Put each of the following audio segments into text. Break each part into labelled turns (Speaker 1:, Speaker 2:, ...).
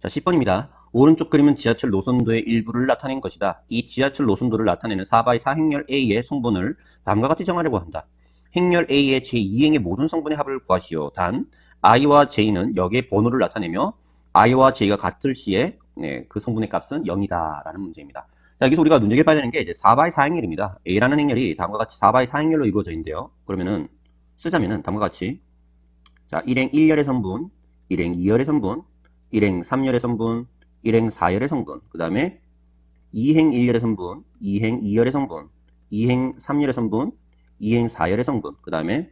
Speaker 1: 자, 10번입니다. 오른쪽 그림은 지하철 노선도의 일부를 나타낸 것이다. 이 지하철 노선도를 나타내는 4바의 사행렬 A의 성분을 다음과 같이 정하려고 한다. 행렬 A의 제2행의 모든 성분의 합을 구하시오. 단, i와 j는 역의 번호를 나타내며 i와 j가 같을 시에 네, 그 성분의 값은 0이다. 라는 문제입니다. 자, 여기서 우리가 눈여겨 봐야 되는 게 이제 4바의 사행렬입니다. A라는 행렬이 다음과 같이 4바의 사행렬로 이루어져 있는데요. 그러면은 쓰자면은 다음과 같이 자, 1행 1열의 성분, 1행 2열의 성분, 1행 3열의 성분, 1행 4열의 성분, 그 다음에 2행 1열의 성분, 2행 2열의 성분, 2행 3열의 성분, 2행 4열의 성분, 그 다음에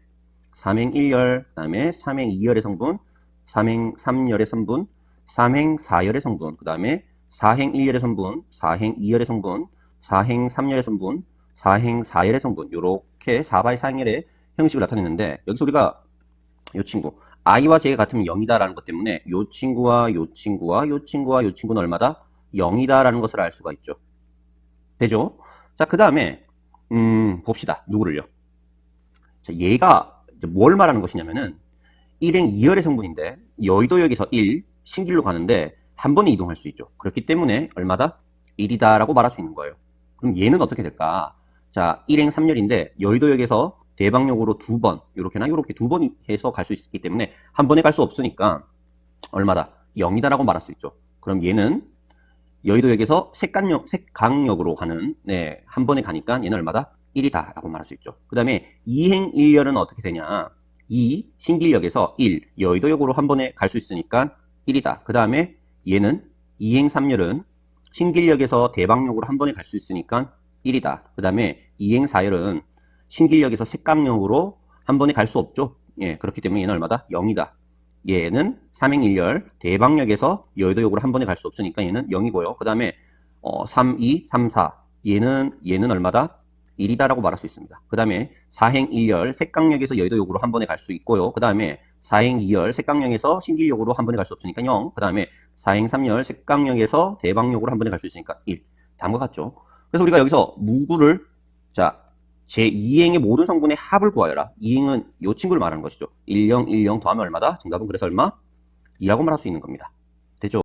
Speaker 1: 3행 1열, 그 다음에 3행 2열의 성분, 3행 3열의 성분, 3행 4열의 성분, 그 다음에 4행 1열의 성분, 4행 2열의 성분, 4행 3열의 성분, 4행 4열의 성분, 요렇게 4바의 사행열의 형식을 나타냈는데 여기서 우리가 요 친구 i와 j가 같으면 0이다라는 것 때문에 요 친구와 요 친구와 요 친구와 요 친구는 얼마다? 0이다라는 것을 알 수가 있죠. 되죠? 자, 그 다음에 음, 봅시다. 누구를요? 자, 얘가 이제 뭘 말하는 것이냐면은 1행 2열의 성분인데 여의도역에서 1, 신길로 가는데 한 번에 이동할 수 있죠. 그렇기 때문에 얼마다? 1이다라고 말할 수 있는 거예요. 그럼 얘는 어떻게 될까? 자, 1행 3열인데 여의도역에서 대방역으로 두 번, 요렇게나 요렇게 두번 해서 갈 수 있기 때문에 한 번에 갈 수 없으니까 얼마다? 0이다라고 말할 수 있죠. 그럼 얘는 여의도역에서 색강역, 색강역으로 가는, 네, 한 번에 가니까 얘는 얼마다? 1이다라고 말할 수 있죠. 그 다음에 2행 1열은 어떻게 되냐? 2, 신길역에서 1, 여의도역으로 한 번에 갈 수 있으니까 1이다. 그 다음에 얘는 2행 3열은 신길역에서 대방역으로 한 번에 갈 수 있으니까 1이다. 그 다음에 2행 4열은 신길역에서 색강역으로 한 번에 갈 수 없죠. 예, 그렇기 때문에 얘는 얼마다? 0이다. 얘는 3행 1열 대방역에서 여의도역으로 한 번에 갈 수 없으니까 얘는 0이고요. 그 다음에 어, 3, 2, 3, 4 얘는 얘는 얼마다? 1이다라고 말할 수 있습니다. 그 다음에 4행 1열 색강역에서 여의도역으로 한 번에 갈 수 있고요. 그 다음에 4행 2열 색강역에서 신길역으로 한 번에 갈 수 없으니까 0. 그 다음에 4행 3열 색강역에서 대방역으로 한 번에 갈 수 있으니까 1. 다음과 같죠. 그래서 우리가 여기서 무구를 자 제2행의 모든 성분의 합을 구하여라. 2행은 이 친구를 말하는 것이죠. 10, 10 더하면 얼마다? 정답은 그래서 얼마? 2라고 말할 수 있는 겁니다.